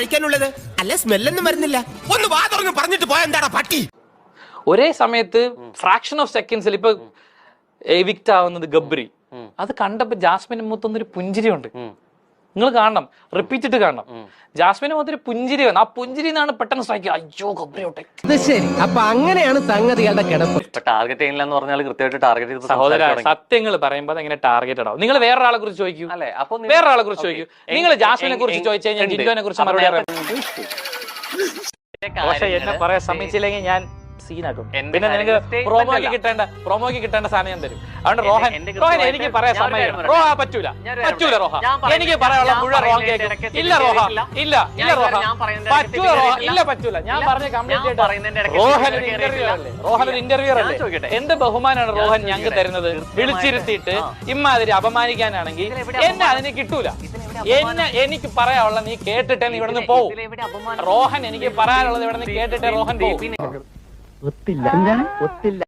കഴിക്കാനുള്ളത്? അല്ല സ്മെല്ലൊന്നും വരുന്നില്ല. ഒന്ന് വാ തുറന്ന് പറഞ്ഞിട്ട് പോയ എന്താടാ പട്ടി? ഒരേ സമയത്ത് ഫ്രാക്ഷൻ ഓഫ് സെക്കൻഡ്സിൽ ഇപ്പൊ എവിക്റ്റ് ആവുന്നത് ഗബ്രി. അത് കണ്ടപ്പോ ഒരു പുഞ്ചിരി പുഞ്ചിരിയുണ്ട്. നിങ്ങൾ കാണണം. റിപ്പീറ്റ് കാണണം. ജാസ്മിന് മുഖത്തൊരു പുഞ്ചിരി വന്നു. ആ പുഞ്ചിരി എന്നാണ് പെട്ടെന്ന് സ്ട്രൈക്ക് അയ്യോ ഗബ്രി ഔട്ടെ ശരി. അപ്പൊ അങ്ങനെയാണ് സംഗതികളുടെ കിടപ്പ്. ടാർഗറ്റ് എന്ന് പറഞ്ഞാൽ കൃത്യമായിട്ട് ടാർഗറ്റ് ചെയ്ത് സഹോദര സത്യങ്ങൾ പറയുമ്പോൾ എങ്ങനെ ടാർഗറ്റ് ആവും നിങ്ങൾ വേറൊരാളെ കുറിച്ച് ചോദിക്കൂ. അല്ലെ? അപ്പൊ വേറെ വേറൊരാളെ കുറിച്ച്. ചോദിക്കൂ. നിങ്ങൾ ജാസ്മിനെ കുറിച്ച് ചോദിച്ചു കഴിഞ്ഞാൽ. ജിൻഡോനെ കുറിച്ച് മറുപടി പക്ഷെ എന്നെ പറയാൻ ശ്രമിച്ചില്ലെങ്കിൽ ഞാൻ സീനാക്കും. പിന്നെ നിനക്ക് പ്രോമോക്ക്. കിട്ടേണ്ട പ്രോമോക്ക് കിട്ടേണ്ട സാധനം ഞാൻ തരും. അതുകൊണ്ട് റോഹൻ റോഹൻ എനിക്ക് പറയാൻ സമയം റോഹ പറ്റൂല. പറ്റൂല റോഹ. എനിക്ക് പറയാനുള്ള മുഴുവൻ റോഹൻ കേൾക്കും ഇല്ല റോഹ ഇല്ല ഇല്ല റോഹ. പറ്റൂല റോഹ ഇല്ല പറ്റൂല. ഞാൻ പറഞ്ഞ കംപ്ലീറ്റ് ആയിട്ട് റോഹൻ ഒരു ഇന്റർവ്യൂ അല്ലേ? റോഹൻ ഒരു ഇന്റർവ്യൂ അല്ലേ? എന്ത് ബഹുമാനാണ് റോഹൻ ഞങ്ങൾക്ക് തരുന്നത്. വിളിച്ചിരുത്തിയിട്ട്. ഇമ്മാതിരി അപമാനിക്കാനാണെങ്കിൽ എന്നെ അതിന് കിട്ടൂല. എന്നെ എനിക്ക് പറയാനുള്ള നീ കേട്ടിട്ടേ നീ ഇവിടെ നിന്ന് പോവും. റോഹൻ എനിക്ക് പറയാനുള്ളത് ഇവിടെ നിന്ന് കേട്ടിട്ടേ റോഹൻ പോവും. ഒത്തില്ല. ഒത്തില്ല.